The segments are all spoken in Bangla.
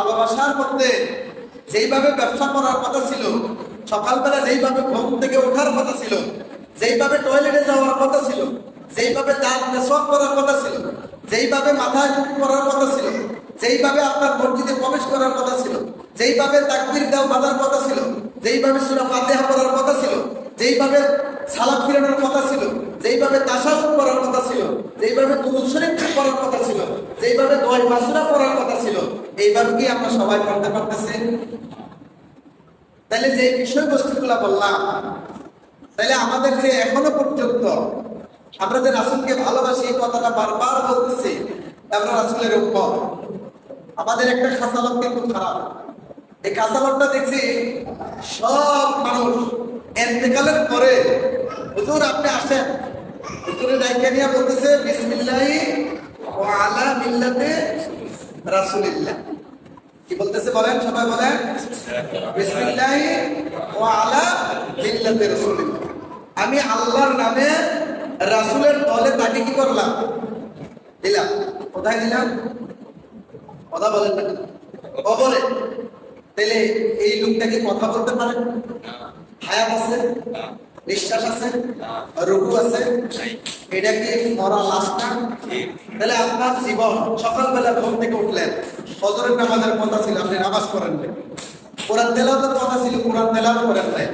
ভালোবাসার মধ্যে যেইভাবে ব্যবসা করার কথা ছিল, সকালবেলা যেইভাবে ঘুম থেকে ওঠার কথা ছিল, যেইভাবে টয়লেটে যাওয়ার কথা ছিল, যেইভাবে দাঁত মেসওয়াক করার কথা ছিল, যেইভাবে মাথা করার কথা ছিল, যেইভাবে আপনার মসজিদে প্রবেশ করার কথা ছিল, যেইভাবে তাকবির দেওয়া বাঁধার কথা ছিল, যেইভাবে সুরা ফাতেহা পড়ার কথা ছিল যেইভাবে সালাম ফিরানোর কথা ছিল, যেইভাবে তাসাউদ করার কথা ছিল, যেইভাবে দুরুদ পড়ার কথা ছিল, যেইভাবে দোয়াই মাসুরা পড়ার কথা ছিল, এইভাবে কি আমরা সবাই পড়তে পারতেছি? তাহলে যে বিষয়বস্তুগুলো বললাম তাহলে আমাদের যে এখনও পর্যন্ত আমরা যে রাসুলকে ভালোবাসি, এই কথাটা বারবার বলতেছি, আমরা রাসুলের উপর আমাদের একটা খাসালত কিন্তু খারাপ। এই খাসালতটা দেখছি সব মানুষ। এতেকালের পরে হুজুর আপনি আসেন। হুজুরের ডাইকে নিয়ে বলতেছে, বিসমিল্লাহি ওয়া আলা মিল্লাতে রাসূলিল্লাহ। কি বলতেছে বলেন, সবাই বলেন, বিসমিল্লাহি ওয়া আলা মিল্লাতে রাসূলিল্লাহ। আমি আল্লাহর নামে রাসূলের দলে তাকে কি করলাম? দিলাম। কোথায় দিলাম? কথা বলেন না কবরে। তাহলে এই লোকটা কি কথা বলতে পারে? হায়াত আছে? নিঃশ্বাস আছে? রুকু আছে? এটা কি মরা লাশ না? তাহলে আপনার জীবন সকালবেলা ঘুম থেকে উঠলেন, ফজরের নামাজের কথা ছিল, আপনি নামাজ করেন নাই। কোরআন তেলাওয়াতের কথা ছিল, কোরআন তেলাওয়াত করেন নাই।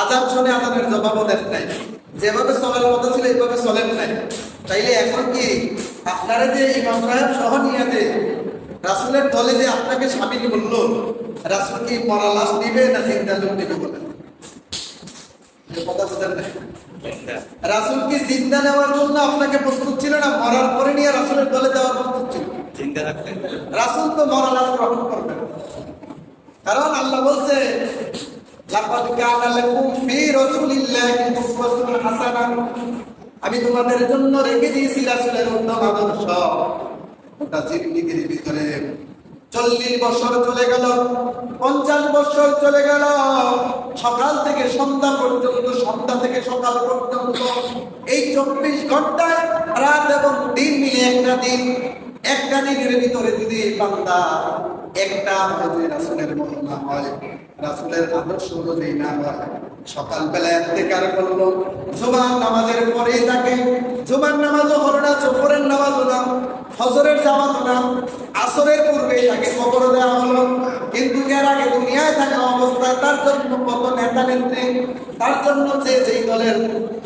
আজান শুনে আজানের জবাবও দেন নাই। যেভাবে চলার কথা ছিল, এইভাবে চলেন নাই। তাইলে এখন কি আপনারা যে ইমাম সাহেব সহ নিয়াতে রাসুলের দলে যে আপনাকে সামিল করল রাসুল কি মরা লাশ নিবে না চিন্তা লোক নিবে বলে? কথা বুঝেন রাসুল কি জিন্দা নেওয়ার জন্য আপনাকে প্রস্তুত ছিল না? মরার পরে নিয়ে রাসুলের দলে দেওয়ার প্রস্তুত ছিল? রাসুল তো মরা লাশ গ্রহণ করবেন। কারণ আল্লাহ বলছে লাকাদ কানা লাকুম ফি রাসূলিল্লাহি উসওয়াতুন হাসানাহ। আমি তোমাদের জন্য রেখে দিয়েছি রাসূলের উত্তম আদর্শ। জিন্দিগির ভিতরে চল্লিশ বছর চলে গেল, পঞ্চাশ বছর চলে গেল। সকাল থেকে সন্ধ্যা পর্যন্ত, সন্ধ্যা থেকে সকাল পর্যন্ত এই চব্বিশ ঘন্টায় রাত এবং দিন মিলে একটা দিন। একটা দিনের ভিতরে যদি বান্দা একটা যদি রাসুলের না হয়, রাসুলের আদর্শ অনুযায়ী না হয়, সকালবেলা করল, জুমার নামাজের পরেই তাকে, জুমার নামাজও হলো না জোফরের নামাজও না, ফজরের জামাতও না, আসরের পূর্বেই তাকে দেওয়া হলো। কিন্তু এর আগে দুনিয়ায় থাকা অবস্থায় তার জন্য কত নেতা নেত্রী, তার জন্য যে যেই দলের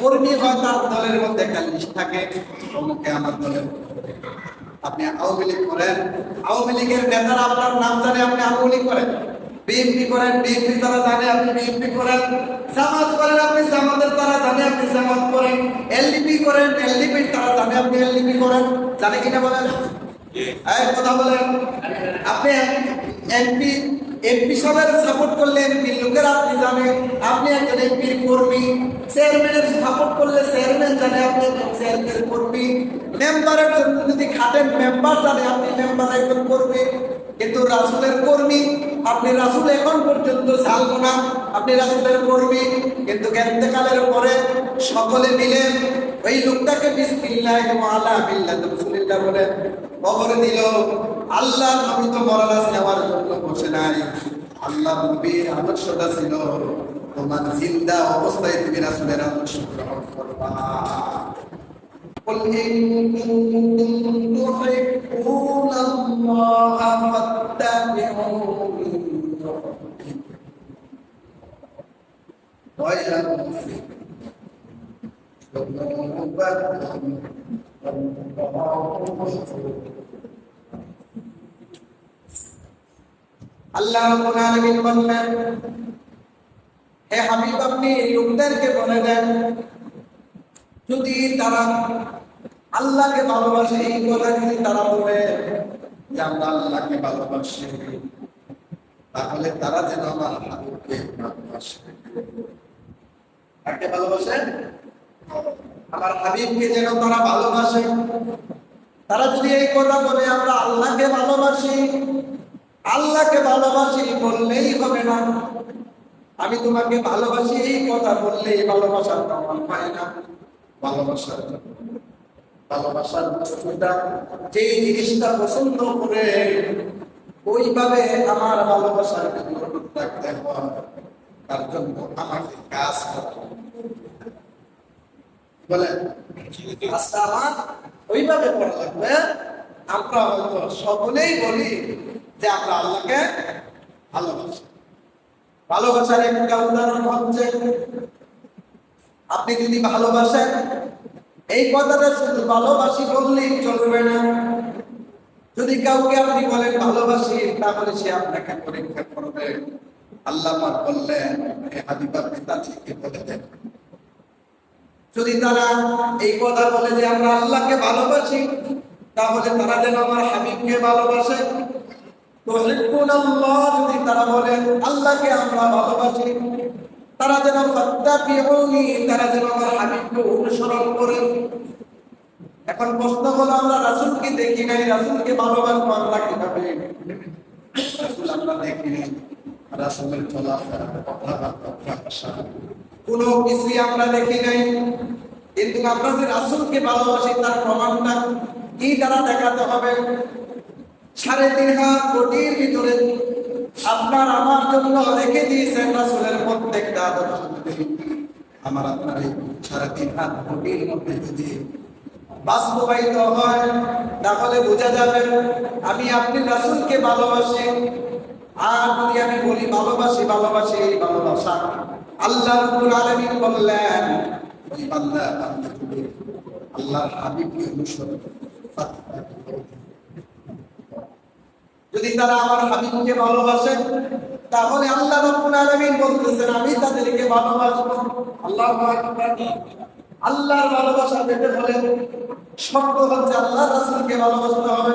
কর্মী হয়, তার দলের মধ্যে একটা লিস্ট থাকে, অমুকে আমার দলের। আপনি আওয়ামী লীগ করেন, আওয়ামী লীগের নেতারা আপনার নাম জানে, আপনি আওয়ামী লীগ করেন। বিএনপি করেন, বিএনপি তারা জানে, আপনি বিএনপি করেন। জামাত করেন, আপনি জামাতের তারা জানে, আপনি জামাত করেন। এলডিপি করেন এলডিপি তারা জানে, আপনি এলডিপি করেন। জানে কিনা বলেন? কথা বলেন। আপনি এমপি এমপি সবার সাপোর্ট করলে এমপি লোকের আপনি জানেন আপনি একজন এমপির কর্মী। চেয়ারম্যানের সাপোর্ট করলে চেয়ারম্যান জানে, আপনি একজন চেয়ারম্যানের কর্মী। মেম্বারের জন্য যদি খাটেন মেম্বার জানে, আপনি মেম্বার একজন কর্মী। কিন্তু রাসুলের কর্মী, আপনি রাসুল এখন পর্যন্ত চালবো না। আপনি রাসুলের কর্মী, কিন্তু জ্ঞানকালের পরে সকলে মিলে ওই লোকটাকে বিসমিল্লাহ আলা বিল্লাহ রাসূলুল্লাহ বলে কবরে দিল আল্লাহ নবী তো মরালাস নেওয়ার জন্য বসে নাই আল্লাহ নবীর আদর্শটা ছিল তোমার জিন্দা অবস্থায় তুমি রাসূলের আদর্শ গ্রহণ করবা قل إن كنتم تحبون الله فاتبعوني ويغفر ذنوبكم যদি তারা আল্লাহকে ভালোবাসে, এই কথা যদি তারা বলে যে আমরা আল্লাহকে ভালোবাসি, তাহলে তারা যেন আমার হাবিবকে ভালোবাসে। কাকে ভালোবাসে? আমার হাবিবকে যেন তারা ভালোবাসে। তারা যদি এই কথা বলে, আমরা আল্লাহকে ভালোবাসি। আল্লাহকে ভালোবাসি বললেই হবে না। আমি তোমাকে ভালোবাসি, এই কথা বললেই ভালোবাসার প্রমাণ পাই না। ভালোবাসার ভালোবাসার যে জিনিসটা পছন্দ করে, ওইভাবে আমার ভালোবাসার হয় তার জন্য আমাকে কাজ করতে। বলেন ওইভাবে করা লাগবে, আমরা হয়তো সকলেই বলি যে আমরা আল্লাহকে ভালোবাসি। ভালোবাসার একটা উদাহরণ হচ্ছে আপনি যদি ভালোবাসেন, এই কথাটা শুধু ভালোবাসি বললেই চলবে না। যদি কাউকে আপনি বলেন ভালোবাসি, তাহলে সে আপনাকে পরীক্ষা করবে। আল্লাহ বললেন হাবিবার পিতা থেকে যদি তারা এই কথা বলে যে আমরা আল্লাহকে ভালোবাসি, তাহলে তারা যেন আমার হাবিবকে ভালোবাসে। যদি তারা বলে আল্লাহকে আমরা ভালোবাসি, তারা যেন তারা যেন আমার হাবিবকে অনুসরণ করেন এখন প্রশ্ন হলো, আমরা রাসূলকে দেখি নাই, রাসূলকে ভালোবাসবো আল্লাহ কীভাবে? রাসূল আমরা দেখি নাই। রাসূলের চলাফেরা কথাবার্তা কোনো কিছুই আমরা দেখি নাই। কিন্তু আমরা যে রাসূলকে ভালোবাসি, তার প্রমাণটা কি দ্বারা দেখাতে হবে? সাড়ে তিন হাত কোটির ভিতরে আপনার আমার জন্য রেখে দিয়েছেন রাসূলের প্রত্যেকটা আদর্শ। আমার আপনার এই সাড়ে তিন হাত কোটির মধ্যে যদি বাস্তবায়িত হয়, তাহলে বোঝা যাবে আমি আপনি রাসূলকে ভালোবাসি। আর যদি আমি বলি ভালোবাসি ভালোবাসি এই ভালোবাসা। আল্লাহ রাব্বুল আলামিন বললেন, ওই বান্দা বান্দা তুমি আল্লাহর হাবিবকে অনুসরণ যদি তারা আমার হাবিবকে ভালোবাসে, তাহলে আল্লাহ রাব্বুল আলামিন বলতেছেন, আমি তাদেরকে ভালোবাসবো। আল্লাহ আল্লাহর ভালোবাসা পেতে হলে শর্ত হচ্ছে আল্লাহর রাসূলকে ভালোবাসতে হবে।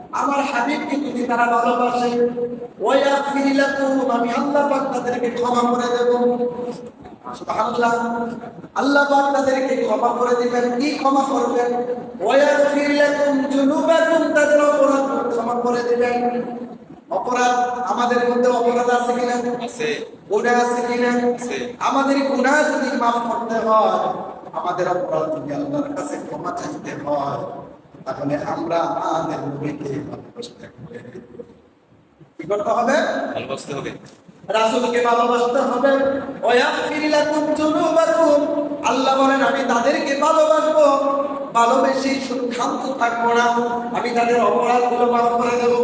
আমার হাবিবকে যদি তারা ভালোবাসে লাকুম আমি আল্লাহ পাক তাদেরকে ক্ষমা করে দেব। সুবহানাল্লাহ। আল্লাহ পাক তাদেরকে ক্ষমা করে দিবেন। কি ক্ষমা করবেন? তাদের অপরাধ ক্ষমা করে দিবেন। অপরাধ আমাদের মধ্যে অপরাধ আছে কিনা? আছে। গুনাহ আছে কিনা? আছে। আমাদের গুনাহ যদি মাফ করতে হয় আমাদের অপরাধ যদি আল্লাহর কাছে ক্ষমা চাইতে হয় তাহলে আমরা আমাদের নবীকে ভালোবাসতে হবে। কি করতে হবে? ভালোবাসতে হবে। রাসূলকে ভালোবাসতে হবে। ওয়াগফির লাকুম যুনুবাকুম। আল্লাহ বলেন আমি তাদেরকে ভালোবাসবো। ভালোবেসে শুধু ক্ষান্ত থাকব না। আমি তাদের অপরাধগুলো মাফ করে দেবো।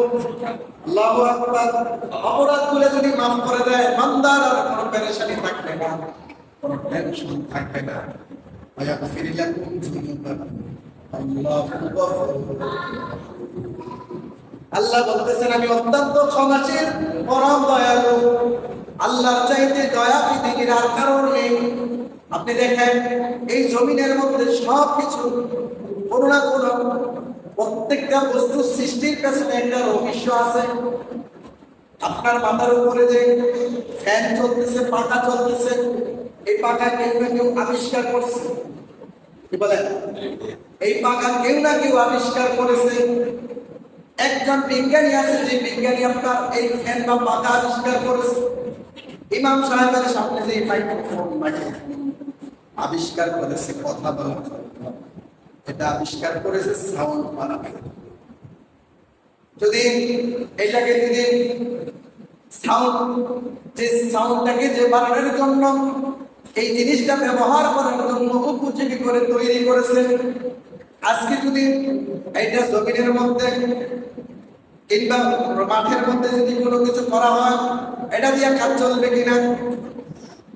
আল্লাহু আকবার। অপরাধগুলো যদি মাফ করে দেয় বান্দার আর কোনো পেরেশানি থাকবে না। কোনো টেনশন থাকবে না। ওয়াগফির লাকুম যুনুবাকুম। আল্লাহু বলতেছেন, আমি অত্যন্ত ক্ষমাশীল, পরম দয়ালু। আল্লাহর চাইতে দয়া পৃথিবীর আর কারণ নেই। আপনি দেখেন, এই জমিনের মধ্যে সব কিছু কোনো না কোনো প্রত্যেকটা বস্তু সৃষ্টির পেছনে একটা রহস্য আছে। আপনার মাথার উপরে যে ফ্যান চলতেছে, পাখা চলতেছে, এই পাখা কেউ না কেউ আবিষ্কার করছে। এই পাখা কেউ না কেউ আবিষ্কার করেছে। একজন বিজ্ঞানী আছে, যে বিজ্ঞানী আপনার এই ফ্যান বা পাখা আবিষ্কার করেছে। ইমাম সাহেবের সামনে যে আবিষ্কার করেছে, কথা বলার এটা আবিষ্কার করেছে সাউন্ড বানাবে যদি এটাকে যদি সাউন্ড যে সাউন্ডটাকে যে বানানোর জন্য এই জিনিসটা ব্যবহার করার জন্য উপযোগী করে তৈরি করেছে আজকে যদি এইটা জমিনের মধ্যে কিংবা মাঠের মধ্যে যদি কোনো কিছু করা হয়, এটা দিয়ে কাজ চলবে কিনা?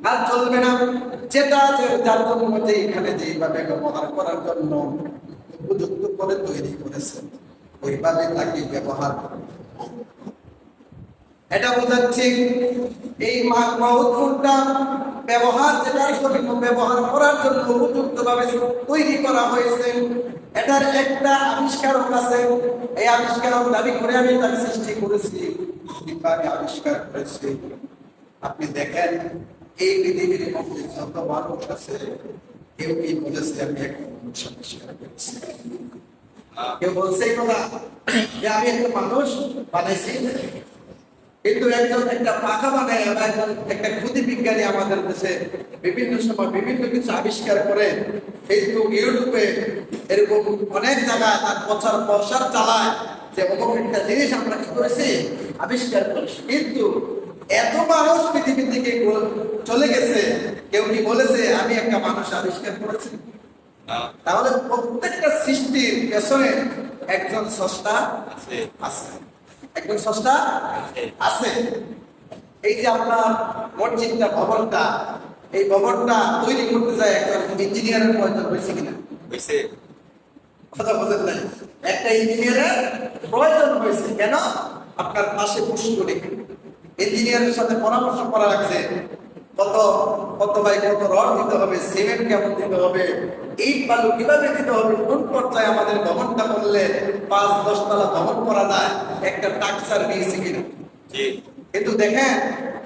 কাজ চলবে না। যেটা আছে, যার জন্য যে এখানে যেভাবে ব্যবহার করার জন্য উপযুক্ত করে তৈরি করেছেন, ওইভাবে তাকে ব্যবহার করবে এটা বোঝাচ্ছি এই মাহফুলটা ব্যবহার যেটার জন্য, ব্যবহার করার জন্য উপযুক্ত ভাবে তৈরি করা হয়েছে। এটার একটা আবিষ্কারক আছে। এই আবিষ্কারক দাবি করে আমি তাকে সৃষ্টি করেছি। আবিষ্কার করেছি? আপনি দেখেন, এই পৃথিবীর মধ্যে যত মানুষ আছে, কেউ কি বলেছে আমি আবিষ্কার করেছি কেউ বলছে কথা যে আমি একটা মানুষ বানাইছি। কিন্তু একজন একটা পাখা বানায় বা একজন একটা ক্ষুদি বিজ্ঞানী আমাদের দেশে বিভিন্ন সময় বিভিন্ন কিছু আবিষ্কার করে ফেসবুক ইউটিউবে এরকম অনেক জায়গায় তার প্রচার প্রসার চালায় যে অমুক একটা জিনিস আমরা কি করেছি? আবিষ্কার করেছি। কিন্তু এত মানুষ পৃথিবী থেকে চলে গেছে কেউ কি বলেছে আমি একটা মানুষ আবিষ্কার করেছি তাহলে প্রত্যেকটা সৃষ্টির পেছনে একজন স্রষ্টা আছে। একজন সস্তা আছে। এই যে আপনার মসজিদটা ভবনটা এই ভবনটা তৈরি করতে যায় একজন ইঞ্জিনিয়ারের প্রয়োজন হয়েছে কিনা হয়েছে। কথা বলেন নাই। একটা ইঞ্জিনিয়ারের প্রয়োজন হয়েছে কেন আপনার পাশে পুষ্করি ইঞ্জিনিয়ারের সাথে পরামর্শ করা লাগছে। কত কত বাই কত রড দিতে হবে সিমেন্ট কেমন দিতে হবে ইট বালু কীভাবে দিতে হবে কোন পর্যায়ে আমাদের ভবনটা করলে পাঁচ দশ তলা ভবন করা যায় একটা টাকচার নিয়েছে কিনা। কিন্তু দেখেন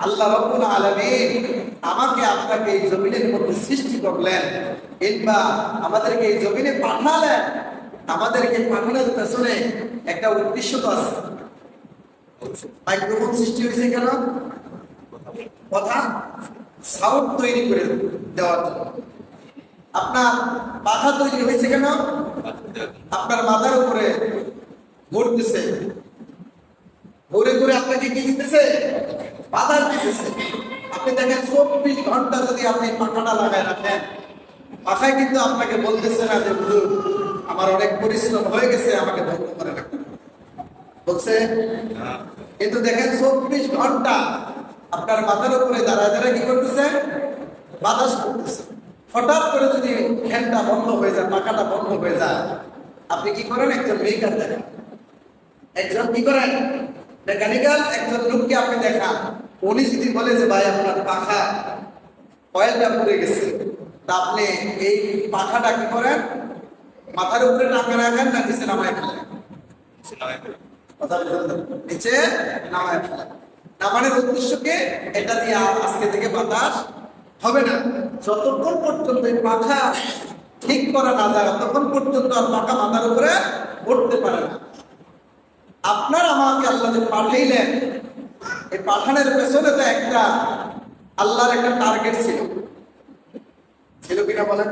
আল্লাহ রব্বুল আলামিন আমাকে আপনাকে এই জমিনের মধ্যে সৃষ্টি করলেন কিংবা আমাদেরকে এই জমিনে পাঠালেন আমাদেরকে পাঠানোর পেছনে একটা উদ্দেশ্য তো আছে। মাইক্রোফোন সৃষ্টি হয়েছে কেন? কথা? সাউন্ড তৈরি করে দেওয়ার জন্য। আপনার পাখা তৈরি হয়েছে কেন? আপনার মাথার উপরে ঘুরতেছে ঘুরে ঘুরে আপনাকে কি দিতেছে? বাধা দিতেছে। আপনি দেখেন, চব্বিশ ঘণ্টা যদি আপনি পাখাটা লাগায় রাখেন পাখায় কিন্তু আপনাকে বলতেছে না যে, হুজুর, আমার অনেক পরিশ্রম হয়ে গেছে, আমাকে বন্ধ করে রাখুন। বলছে, কিন্তু দেখেন, চব্বিশ ঘণ্টা আপনার মাথার উপরে দাঁড়ায় দাঁড়ায় কি করতেছে? বাতাস করতেছে। হঠাৎ করে যদি ফ্যানটা বন্ধ হয়ে যায়, পাখাটা বন্ধ হয়ে যায়, আপনি কি করেন? একজন মেকার দেখেন। একজন কি করেন? মেকানিক্যাল একজন লোককে আপনি দেখান। উনি যদি বলে যে, ভাই, আপনার পাখা কয়েলটা পড়ে গেছে। তা আপনি এই পাখাটা কি করেন? মাথার উপরে টাকা রাখেন না, নিচে নামায় ফেলেন? কথা নিচে নামায় ফেলেন। নামানোর উদ্দেশ্য কি এটা দিয়ে আজকে থেকে বাতাস হবে না। যতক্ষণ পর্যন্ত এই পাখা ঠিক করা না যায় ততক্ষণ পর্যন্ত আর পাখা মাথার উপরে উঠতে পারে না। আপনার আমাকে আল্লাহ যে পাঠাইলেন এই পাঠানোর পেছনে তো একটা আল্লাহর একটা টার্গেট ছিল। ছিল কিনা বলেন?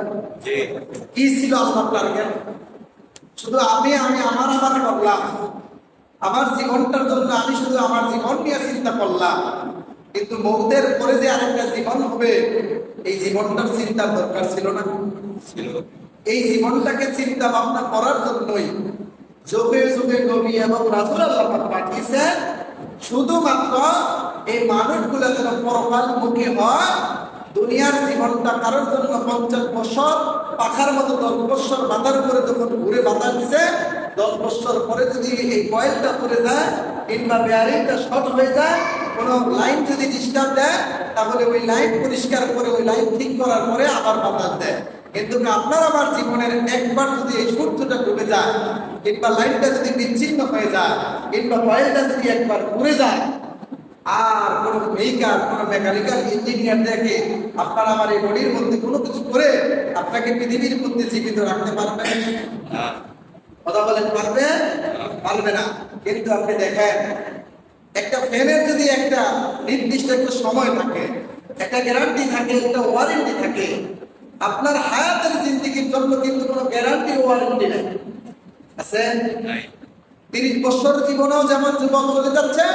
কি ছিল আল্লাহর টার্গেট শুধু আমি আমি আমার আমার করলাম। আমার জীবনটার জন্য আমি শুধু আমার জীবন নিয়ে চিন্তা করলাম। কিন্তু মৌতের পরে যে আরেকটা জীবন হবে এই জীবনটার চিন্তার দরকার ছিল না। ছিল। এই জীবনটাকে চিন্তা ভাবনা করার জন্যই যোগে যোগে কবি এবং রাসুল আল্লাহ পাঠিয়েছেন শুধুমাত্র এই মানুষগুলো যেন পরকালমুখী হয় দুনিয়ার জীবনটা কারোর জন্য পঞ্চাশ বছর পাখার মতো দশ বছর মাথার উপরে যখন ঘুরে বাতাস দিছে দশ বছর পরে যদি এই কয়েলটা পরে যায়, কিংবা বেয়ারিংটা শর্ট হয়ে যায়, কোনো লাইন যদি ডিস্টার্ব দেয়, তাহলে ওই লাইন পরিষ্কার করে, ওই লাইন ঠিক করার পরে আবার বাতাস দেয়। কিন্তু আপনার আমার জীবনের একবার যদি এই সূর্যটা ডুবে যায়, কিংবা লাইনটা যদি বিচ্ছিন্ন হয়ে যায়, কিংবা কয়েলটা যদি একবার ঘুরে যায়, আর কোন মেকার কোন মেকানিক্যাল ইঞ্জিনিয়ার দেখে আপনার আমার এই বডির মধ্যে কোনো কিছু করে আপনাকে পৃথিবীর মধ্যে জীবিত রাখতে পারবেন কথা বলেন পারবে? পারবে না। কিন্তু আপনি দেখেন একটা ফ্যানের যদি একটা নির্দিষ্ট একটা সময় থাকে একটা গ্যারান্টি থাকে একটা ওয়ারেন্টি থাকে আপনার হায়াতের জিন্দিগির জন্য কিন্তু কোনো গ্যারান্টি ওয়ারেন্টি নেই। আছে? তিরিশ বছর জীবনেও যেমন যুবক চলে যাচ্ছে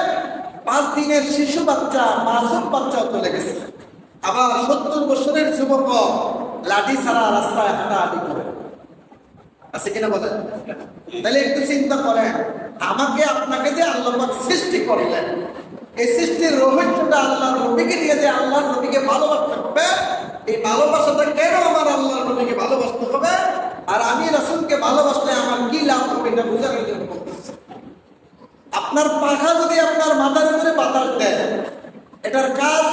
পাঁচ দিনের শিশু বাচ্চা মাসুম বাচ্চাও চলে গেছে। আবার সত্তর বছরের যুবক লাঠি ছাড়া রাস্তায় হাঁটাহাঁটি করে। আছে কিনা বলেন? তাহলে একটু চিন্তা করেন, আমাকে আপনাকে যে আল্লাহ সৃষ্টি করলেন, এই সৃষ্টির রহস্যটা আল্লাহ নবীকে নিয়ে যে আল্লাহ নবীকে ভালোবাসতে হবে, এই ভালোবাসাটা কেন আমার আল্লাহ নবীকে ভালোবাসতে হবে? আর আমি রাসূলকে ভালোবাসলে আমার কি লাভ হবে এটা বোঝানোর জন্য আপনার পাখা যদি আপনার মাথার উপরে বাতাস দেয়, এটার কাজ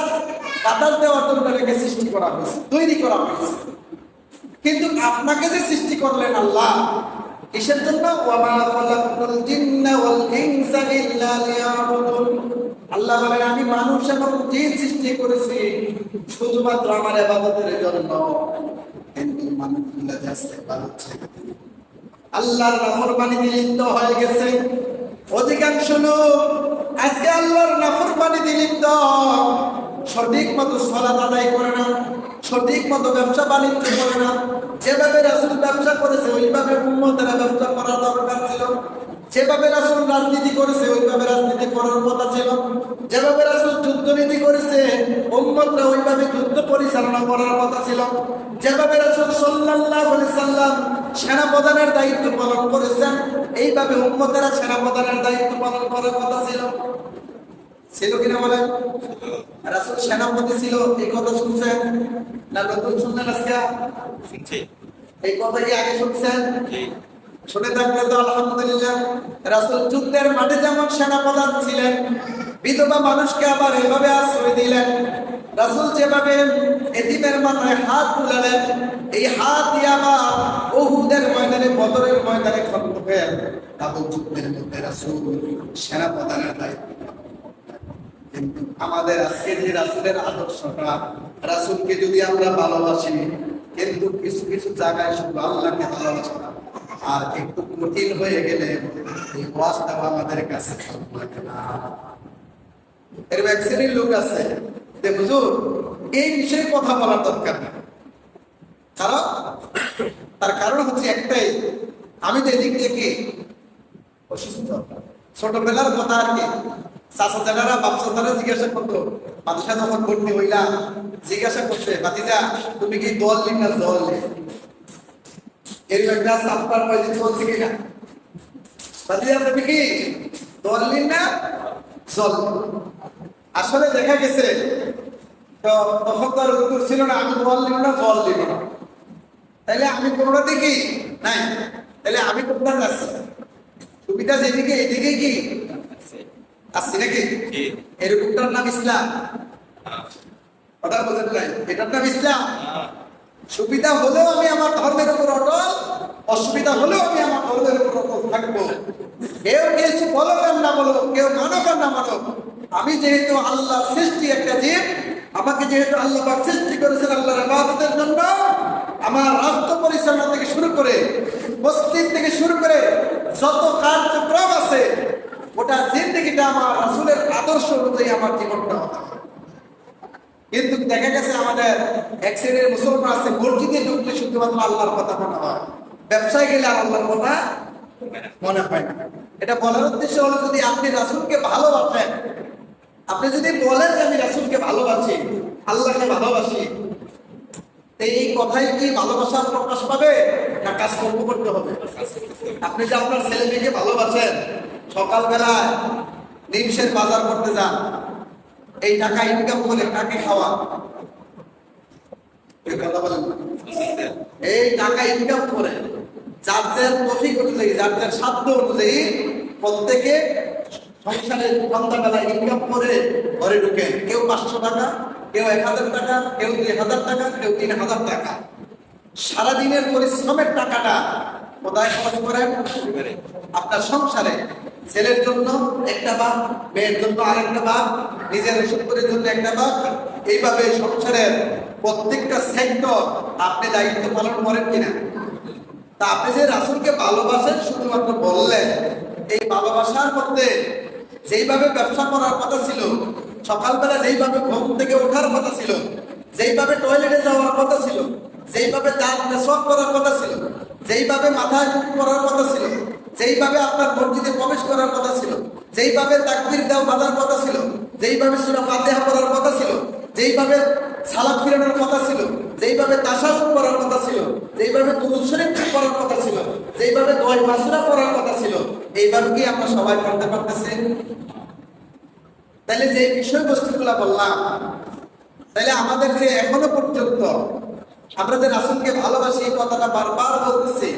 বাতাস দেওয়ার জন্য এটাকে সৃষ্টি করা হয়েছে, তৈরি করা হয়েছে। কিন্তু আপনাকে যে সৃষ্টি করলেন আল্লাহ, কিসের জন্য? আল্লাহ বলেন, আমি মানুষ এবং জিন সৃষ্টি করেছি শুধুমাত্র আমার ইবাদতের জন্য। কিন্তু মানুষগুলো যাচ্ছে। আল্লাহর নাফরমানিতে লিপ্ত হয়ে গেছে। অধিকাংশ লোক আজকে আল্লাহর নাফরমানিতে লিপ্ত সঠিক মতো সলাত আদায় করে না। সঠিক মতো ব্যবসা বাণিজ্য করে না। যেভাবে রাসুল ব্যবসা করেছে, ওইভাবে উন্মতেরা ব্যবসা করার দরকার ছিল। যেভাবে রাসুল রাজনীতি করেছে, ওইভাবে রাজনীতি করার কথা ছিল। যেভাবে রাসুল যুদ্ধনীতি করেছে, উম্মতরা ওইভাবে যুদ্ধ পরিচালনা করার কথা ছিল। যেভাবে রাসুল আলাইহি সাল্লাম সেনা প্রধানের দায়িত্ব পালন করেছেন, এইভাবে উম্মতেরা সেনা প্রধানের দায়িত্ব পালন করার কথা ছিল। ছিল কিনা বলেন? রাসুল সেনাপতি ছিল এই কথা শুনছেন? না নতুন শুনলেন আজকে? এই কথা কি আগে শুনছেন? শুনে থাকলে তো আলহামদুলিল্লাহ। রাসুল যুদ্ধের মাঠে যেমন সেনাপ্রধান ছিলেন বিধবা মানুষকে আবার এভাবে আশ্রয় দিলেন। রাসুল যেভাবে এতিমের মাথায় হাত বুলালেন এই হাত দিয়ে আবার ওহুদের ময়দানে বদরের ময়দানে খন্ড হয়ে তাবল যুদ্ধের মধ্যে রাসুল সেনাপ্রধানের দায়িত্ব। আমাদের আজকে যে রাসুলের আদর্শটা, রাসুলকে যদি আমরা ভালোবাসি, কিন্তু কিছু কিছু জায়গায় শুধু আল্লাহকে ভালোবাসি। আর একটু কঠিন হয়ে গেলে এই ওয়াজটাও আমাদের কাছে এর এক লোক আছে। যে হুজুর, এই বিষয়ে কথা বলার দরকার নেই। কারণ, তার কারণ হচ্ছে একটাই, আমি তো এদিক থেকে অসুস্থ। ছোটবেলার কথা আর কি। জিজ্ঞাসা করতো জিজ্ঞাসা তুমি কি না আসলে দেখা গেছে, তো তখন তো আর উত্তর ছিল না, আমি দল নিব না জল নিব না। তাইলে আমি কোনোটা দেখি? নাই। তাহলে আমি কোথায় যাচ্ছি? সুবিধা যেদিকে, এদিকে কি? আসছি নাকি? এরকমটার নাম ইসলাম। কথা বোঝেন নাই? এটার নাম ইসলাম। হ্যাঁ। সুবিধা হলেও আমি আমার ধর্মের উপর অটল অসুবিধা হলেও আমি আমার ধর্মের উপর অটল থাকব। কেউ কিছু বলো আর না বলো কেউ মানো আর না মানো আমি যেহেতু আল্লাহ সৃষ্টি একটা জীব আমাকে যেহেতু আল্লাহ পাক সৃষ্টি করেছেন আল্লাহর ইবাদতের জন্য আমার রাষ্ট্র পরিচালনা থেকে শুরু করে মসজিদ থেকে শুরু করে যত কার্যক্রম আছে ওটা জিন্দগিটা আমার রাসূলের আদর্শ অনুযায়ী আমার জীবনটা হতে। কিন্তু দেখা গেছে আমাদের এক শ্রেণির মুসলমান আছে, মসজিদে ঢুকলে শুধুমাত্র আল্লাহর কথা মনে হয়। ব্যবসায় গেলে আর আল্লাহর কথা মনে হয় না। এটা বলার উদ্দেশ্য হলো যদি আপনি রাসূলকে ভালোবাসেন, আপনি যদি বলেন যে আমি রাসূলকে ভালোবাসি, আল্লাহকে ভালোবাসি এই কথাই কি ভালোবাসার প্রকাশ পাবে না কাজকর্ম করতে হবে? আপনি যে আপনার ছেলে মেয়েকে ভালোবাসেন সকালবেলায় নিমসের বাজার করতে যান। এই টাকা ইনকাম করে কাকে খাওয়া? এই টাকা ইনকাম করে যার প্রফিট অনুযায়ী যার সাধ্য অনুযায়ী প্রত্যেকে সংসারে সন্ধ্যাবেলা ইনকাম করে ঘরে ঢুকে। কেউ পাঁচশো টাকা, কেউ এক হাজার টাকা, কেউ দুই হাজার টাকা, কেউ তিন হাজার টাকা। সারাদিনের পরিশ্রমের টাকাটা কোথায় খরচ করেন? আপনার সংসারে। ছেলের জন্য একটা বাপ, মেয়ের জন্য আরেকটা বাপ, নিজের ওষুধের জন্য একটা বাপ। এইভাবে সংসারের প্রত্যেকটা সেক্টর আপনি দায়িত্ব পালন করেন কিনা? তা আপনি যে রাসুলকে ভালোবাসেন, শুধুমাত্র বললেন, এই ভালোবাসার মধ্যে যেইভাবে ব্যবসা করার কথা ছিল, সকালবেলা যেইভাবে ঘুম থেকে ওঠার কথা ছিল, যেইভাবে টয়লেটে যাওয়ার কথা ছিল, যেইভাবে দাঁত মেসওয়াক করার কথা ছিল, যেইভাবে মাথায় করার কথা ছিল যেইভাবে আপনার মসজিদে প্রবেশ করার কথা ছিল, যেইভাবে তাকবির দেওয়া বাঁধার কথা ছিল, যেইভাবে সুরা ফাতেহা করার কথা ছিল, যেইভাবে সালাদ ফিরানোর কথা ছিল, যেইভাবে তাসাউদ করার কথা ছিল, যেইভাবে দুরুদ পড়ার কথা ছিল, যেইভাবে দোয়াই মাসুরা পড়ার কথা ছিল, এইভাবে কি আমরা সবাই পড়তে পারতেছি? তাহলে যে বিষয়বস্তুগুলো বললাম তাহলে আমাদের যে এখনও পর্যন্ত আমরা যে রাসুলকে ভালোবাসি এই কথাটা বারবার বলতেছি,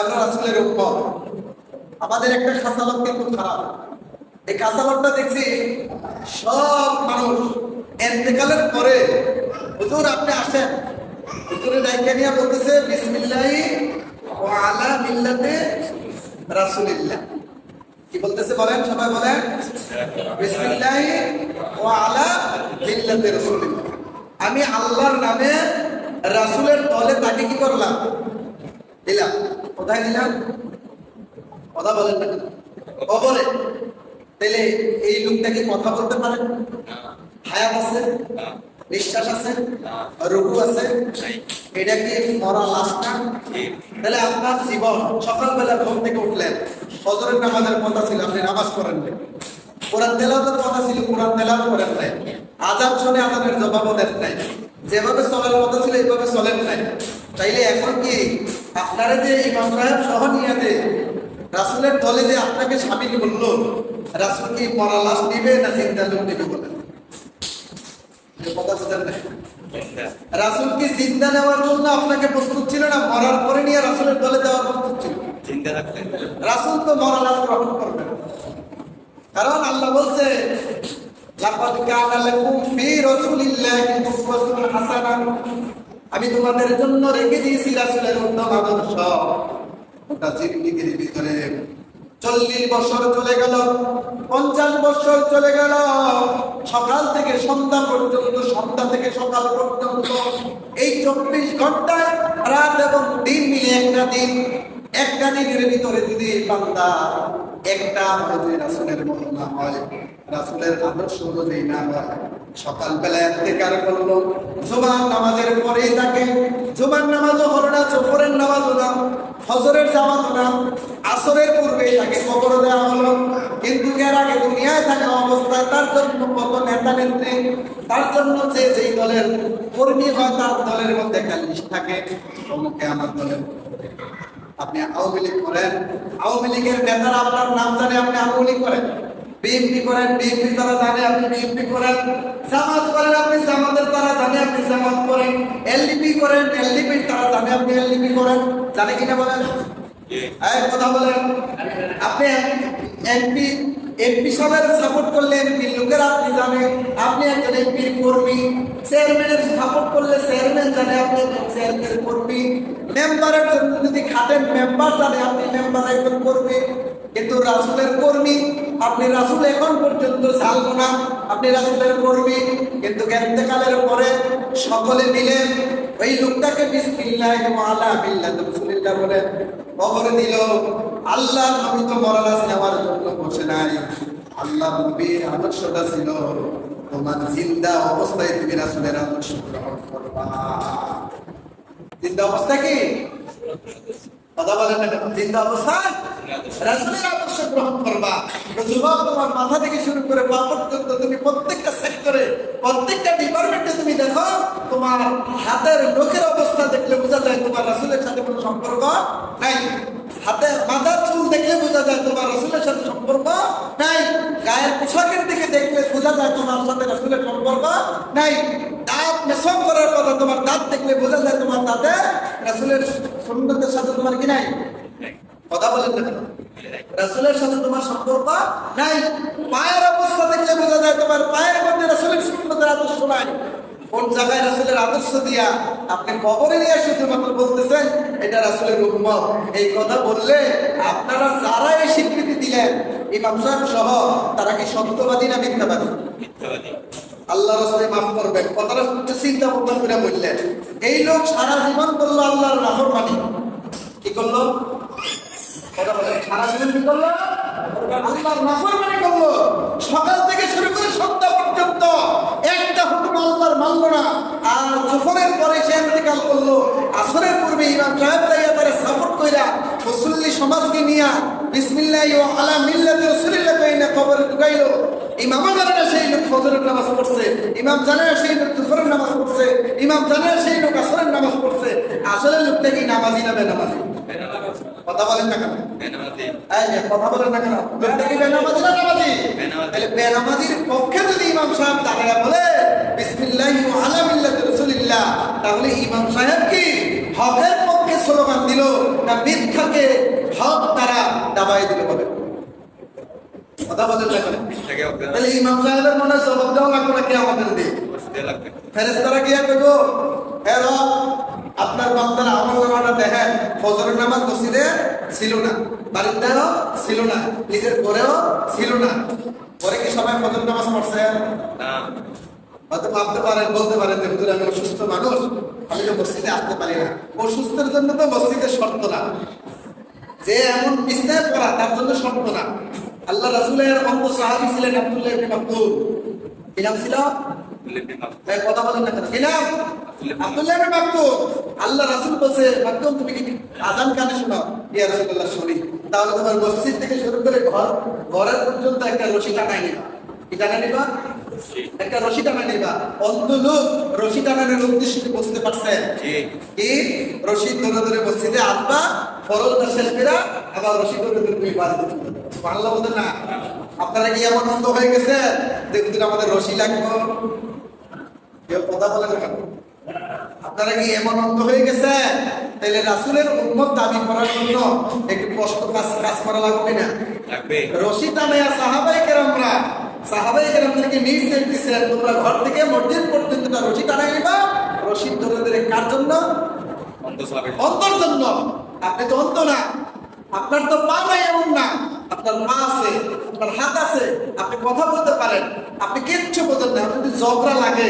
আমরা রাসুলের উপর আমাদের একটা খাসালত কিন্তু খারাপ। এই খাসালতটা দেখছি সব মানুষ। এন্তেকালের পরে হুজুর, আপনি আসেন। হুজুরের দায়িত্ব নিয়ে বলতেছে, বিসমিল্লাহি ওয়া আলা মিল্লাতে রাসূলিল্লাহ। কি বলতেছে বলেন, সবাই বলেন? বিসমিল্লাহি ওয়া আলা মিল্লাতে রাসূলিল্লাহ। আমি আল্লাহর নামে রাসূলের দলে তাকে কি করলাম? দিলাম। কোথায় দিলাম? কথা বলেন না কবরে। তাহলে এই লোকটা কি কথা বলতে পারে? হায়াত আছে? নিঃশ্বাস আছে? রুকু আছে? এটা কি মরা লাশ না তাহলে আপনার জীবন, সকালবেলা ঘুম থেকে উঠলেন, ফজরের নামাজের কথা ছিল, আপনি নামাজ করেন নাই। কোরআন তেলাওয়াতের কথা ছিল, কোরআন তেলাওয়াত করেন নাই। আজান শুনে আজানের জবাবও দেন নাই। যেভাবে চলার কথা ছিল, এইভাবে চলেন নাই। তাইলে এখন কি আপনারা যে ইমাম সাহেব সহ রাসুলের দলে যে আপনাকে সামিল করল রাসুল কি মরা লাশ নিবে না চিন্তা লোক নিবে এই কথা বুঝেন রাসুল কি জিন্দা নেওয়ার জন্য আপনাকে প্রস্তুত ছিল না? মরার পরে নিয়ে রাসুলের দলে দেওয়ার প্রস্তুত ছিল? রাসুল তো মরা লাশ গ্রহণ করবেন কারণ আল্লাহ বলছে লাকাদ কানা লাকুম ফি রাসূলিল্লাহি উসওয়াতুন হাসানাহ আমি তোমাদের জন্য রেখে দিয়েছি রাসূলের উত্তম আদর্শ। ওটা জিন্দিগির ভিতরে চল্লিশ বছর চলে গেল, পঞ্চাশ বছর চলে গেল। সকাল থেকে সন্ধ্যা পর্যন্ত, সন্ধ্যা থেকে সকাল পর্যন্ত এই চব্বিশ ঘন্টায় রাত এবং দিন মিলে একটা দিন। একটা দিনের ভিতরে যদি বান্দা একটা যদি রাসুলের মতো হয়, রাসুলের আদর্শ যদি না হয়, সকালবেলা এতেকার করল জুমার নামাজের পরেই তাকে, জুমার নামাজও হলো না জোফরের নামাজও না, ফজরের জামাতও না, আসরের পূর্বেই তাকে কবর দেওয়া হলো। কিন্তু এর আগে দুনিয়ায় থাকা অবস্থায় তার জন্য কত নেতা নেত্রী, তার জন্য যে যেই দলের কর্মী হয়, তার দলের মধ্যে একটা লিস্ট থাকে আমার দলের আপনি আওয়ামী লীগ করেন, আওয়ামী লীগের নেতারা আপনার নাম জানে, আপনি আওয়ামী লীগ করেন। বিএনপি করেন, বিএনপি তারা জানে, আপনি বিএনপি করেন। জামাত করেন, আপনি জামাতের তারা জানে, আপনি জামাত করেন। এলডিপি করেন এলডিপি তারা জানে, আপনি এলডিপি করেন। জানে কিনা বলেন? কথা বলেন। আপনি এমপি এমপি সবের সাপোর্ট করলে এমপি লোকেরা আপনি জানেন আপনি একজন এমপির কর্মী। চেয়ারম্যানের সাপোর্ট করলে চেয়ারম্যান জানে আপনি একজন চেয়ারম্যানের কর্মী। মেম্বারের জন্য যদি খাটেন মেম্বার জানে আপনি মেম্বার একজন কর্মী কিন্তু রাসুলের কর্মী। আপনি রাসুল এখন পর্যন্ত চালবো না, আপনি রাসুলের কর্মী। কিন্তু জ্ঞানকালের পরে সকলে মিলে ওই লোকটাকে বিসমিল্লাহ আলা বিল্লাহ বলে কবরে দিল। আল্লাহ নবী তো মরালাস নেওয়ার জন্য বসে নাই। আল্লাহ নবীর আদর্শটা ছিল, তোমার জিন্দা অবস্থায় তুমি রাসূলের আদর্শ গ্রহণ করবা। জিন্দা অবস্থা কি? কথা বলেন না? জিন্দা অবস্থায় রাসূলের আদর্শ গ্রহণ করবা। যুবক, তোমার মাথা থেকে শুরু করে পা পর্যন্ত তুমি প্রত্যেকটা সেক্টরে প্রত্যেকটা ডিপার্টমেন্টে তুমি দেখো, তোমার হাতের লোকের অবস্থা দেখলে বোঝা যায় তোমার রাসূলের সাথে কোনো সম্পর্ক নাই হাতে মাথার চুল দেখলে বোঝা যায়, তোমার রাসূলের সাথে সম্পর্ক নাই। গায়ের পোশাকের দিকে দেখলে বোঝা যায় তোমার সাথে রাসূলের সম্পর্ক নাই। দাঁত মেসম করার কথা তোমার দাঁত দেখলে বোঝা যায় তোমার দাঁতে রাসূলের সুন্নতের সাথে তোমার কি নাই? কথা বলেন না? রাসূলের সাথে তোমার সম্পর্ক নাই। পায়ের অবস্থা দেখলে বোঝা যায় তোমার পায়ের মধ্যে রাসূলের সুন্নতের আদর্শ নাই। কোন জায়গায় রাসূলের আদর্শ দিয়া আপনি কবরে নিয়ে শুধুমাত্র বলতেছেন এটা রাসুলের উম্মত। এই কথা বললে আপনারা যারা এই স্বীকৃতি দিলেন ইমাম সাহেব সহ তারা কি সত্যবাদী না মিথ্যাবাদী? আল্লাহ রাস্তায় মাফ করবেন। কথাটা চিন্তা ভাবনা করে বললেন। এই লোক সারা জীবন করল আল্লাহর নাফরমানি। কি করল? কথা বলেন, সারা জীবন কি করল? আল্লাহর নাফরমানি করল। সকাল থেকে শুরু করে সন্ধ্যা পর্যন্ত একটা হুকুম আল্লাহর মানলো না আর জোফরের পরে সে ইন্তেকাল করল। আসরের পূর্বে ইমাম সাহেব তাইয়া তারা সাপোর্ট কইরা মুসল্লি সমাজকে নিয়া বিসমিল্লাহ ও আলা মিল্লাতি রাসূলিল্লাহ কইনা কবরে ঢুকাইলো। ইমামও জানে না সেই লোক ফজরের নামাজ পড়ছে। ইমাম জানে না সেই লোক দুপুরের নামাজ পড়ছে। ইমাম জানে না সেই লোক আসরের নামাজ পড়ছে। আসলে লোকটা কি নামাজ কথা বলেন না কেন? বেনামাজি। কথা বলেন না কেন? লোকটা কি বেনামাজি না নামাজি? তাহলে বেনামাজির পক্ষে যদি ইমাম সাহেব দাঁড়ায় বলে বিসমিল্লাহি ওয়া আলা মিল্লাতি রাসূলিল্লাহ তাহলে ইমাম সাহেব কি হকের পক্ষে স্লোগান দিল না মিথ্যাকে হক তারা দাবাই দিল বলে? কথা বলেন না কেন তাহলে ইমাম সাহেবের মনে জবাব দেওয়া লাগবে না কি আমাদের দিয়ে? বুঝতে লাগবে। ফেরেস্তারা কি করব হ্যাঁ আপনার বান্দারা আমল নামাটা দেখেন ফজরের নামাজ মসজিদে ছিল না ছিল না নিজের ঘরেও ছিল না। পরে কি সবাই ফজর নামাজ পড়ছে? না। হয়তো ভাবতে পারেন, বলতে পারেন যে, হুজুর, আমি অসুস্থ মানুষ, আমি তো মসজিদে আসতে পারি না। অসুস্থের জন্য তো শর্ত না। যে এমন বিছনায় পড়া তার জন্য শর্ত না। আল্লাহ রাসূলের অন্ত সাহাবী ছিলেন আব্দুল্লাহ ইবনে মাকতুম। ছিল? কথা বলেন না আব্দুল্লাহ ইবনে মাকতুম। আল্লাহ রাসূল বলছে, মাকতুম, তুমি কি আযান কানে শোনাও ইয়া রাসূলুল্লাহ, শুনি। তাহলে তোমার মসজিদ থেকে শুরু করে ঘর, ঘরের পর্যন্ত একটা রশি টানাই নিবা। কি টানাই নিবা? একটা রশি টানা নিবা। অন্ধ লোক রশি টানানোর উদ্দেশ্য বুঝতে পারছেন জি। কি? রশি ধরে ধরে মসজিদে আসবা ফরজটা শেষ করে আবার রশি ধরে ধরে তুমি বাড়ি বাংলা বলতে না। আপনারা কি এমন অন্ধ হয়ে গেছে দেখুন আমাদের রশি লাগবে? কেউ কথা বলে না আপনারা কি এমন অন্ধ হয়ে গেছে? তাহলে রাসুলের উন্মত দাবি করার জন্য একটু কষ্ট কাজ কাজ করা লাগবে না রশি টানাইয়া সাহাবাই কেরামরা সাহাবাই কেরামদেরকে তোমরা ঘর থেকে মসজিদ পর্যন্ত রশি টানাই নিবা। রশি ধরে ধরে কার জন্য? অন্তর জন্য। আপনি তো অন্ত না। আপনার তো পা নাই এমন না। আপনার পা আছে আপনার হাত আছে। আপনি কথা বলতে পারেন। আপনি কিচ্ছু বোঝেন না। আপনি ঝগড়া লাগে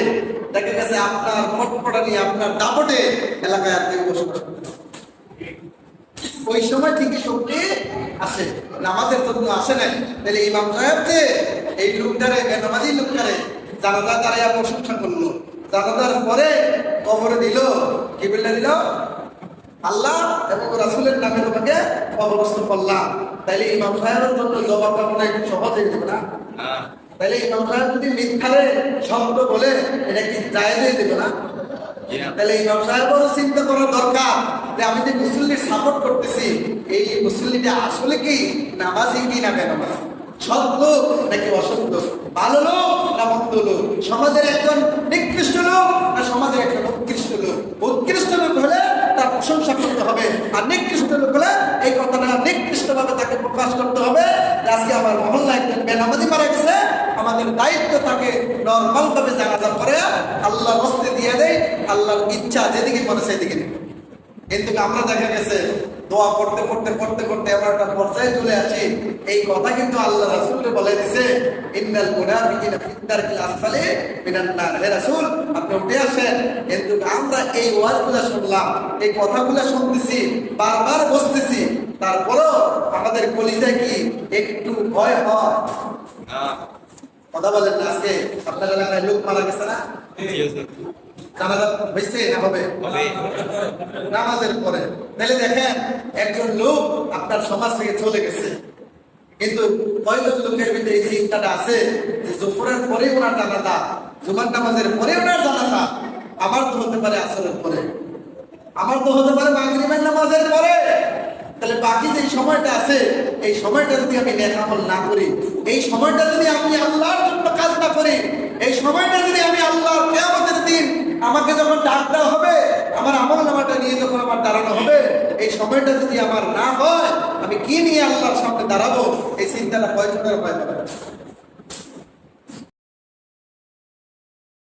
দেখা গেছে আপনার ফটফটানি আপনার দাপটে এলাকায় আপনি বসবাস করতে। ওই সময় ঠিকই শক্তি আসে নামাজের জন্য আসে নাই। তাহলে ইমাম সাহেব যে এই লোকটারে বেনামাজি লোকটারে জানাজা তারা প্রশংসা করল। জানাজার পরে কবরে দিল কি বললে দিল আল্লাহ এবং রাসুলের নামে তোমাকে অবস্থ করলাম। তাইলে ইমাম সাহেবের জন্য জবাবটা মনে একটু সহজ হয়ে যাবে না? না তাইলে ইমাম সাহেব যদি মিথ্যারে শব্দ বলে এটা কি জায়েজ হয়ে দেবে না? তাহলে চিন্তা করা দরকার যে আমি যে সাপোর্ট করতেছি, এই মুসল্লিটা আসলে কি নামাজি কি না বেনামাজি? সৎ লোক নাকি লোক? ভালো লোক না মন্দ লোক? সমাজের একজন নিকৃষ্ট লোক না সমাজের একজন উৎকৃষ্ট লোক? উৎকৃষ্ট লোক হলে তার প্রশংসা আর নিকৃষ্ট হলে এই কথাটা নিকৃষ্টভাবে তাকে প্রকাশ করতে হবে। আজকে আমার মহল্লা একজন বেনামাজি মারা গেছে। আমাদের দায়িত্ব তাকে নর্মাল ভাবে জানাজা করে আল্লাহ মস্তি দিয়ে দেয়। আল্লাহর ইচ্ছা যেদিকে মনে সেদিকে নেবে কিন্তু আমরা দেখা গেছে, দোয়া করতে করতে করতে করতে আমরা একটা পর্যায়ে চলে আসি। এই কথা কিন্তু আল্লাহ রাসূলকে বলে দিছে, ইন্নাল মিনান নার। হে রাসূল, আপনি উঠে আসেন। কিন্তু আমরা এই ওয়াজগুলো শুনলাম, এই কথাগুলো শুনতেছি, বারবার বসতেছি। তারপরেও আমাদের কলিজায় কি একটু ভয় হয়? না। কথা বলেন না আজকে। আপনার এলাকায় লোক মারা গেছে না? জানাজা হয়েছে না হবে? নামাজের পরে। তাহলে দেখেন একজন লোক আপনার সমাজ থেকে চলে গেছে। কিন্তু কয়জন লোকের ভিতরে এই চিন্তাটা আছে যে জোফরের পরে ওনার জানাজা জুমার নামাজের পরে ওনার জানাজা। আমার তো হতে পারে আসরের পরে। আমার তো হতে পারে মাগরিবের নামাজের পরে। তাহলে বাকি যে সময়টা আছে, এই সময়টা যদি আমি নেকামল না করি, এই সময়টা যদি আমি আল্লাহর জন্য কাজ না করি, এই সময়টা যদি আমি আল্লাহ কেয়ামতের দিন আমাকে যখন ডাক দেওয়া হবে, আমার আমল নামাটা নিয়ে যখন আমার দাঁড়ানো হবে, এই সময়টা যদি আমার না হয়, আমি কি নিয়ে আল্লাহর সামনে দাঁড়াবো? এই চিন্তাটা কয়জনের হয়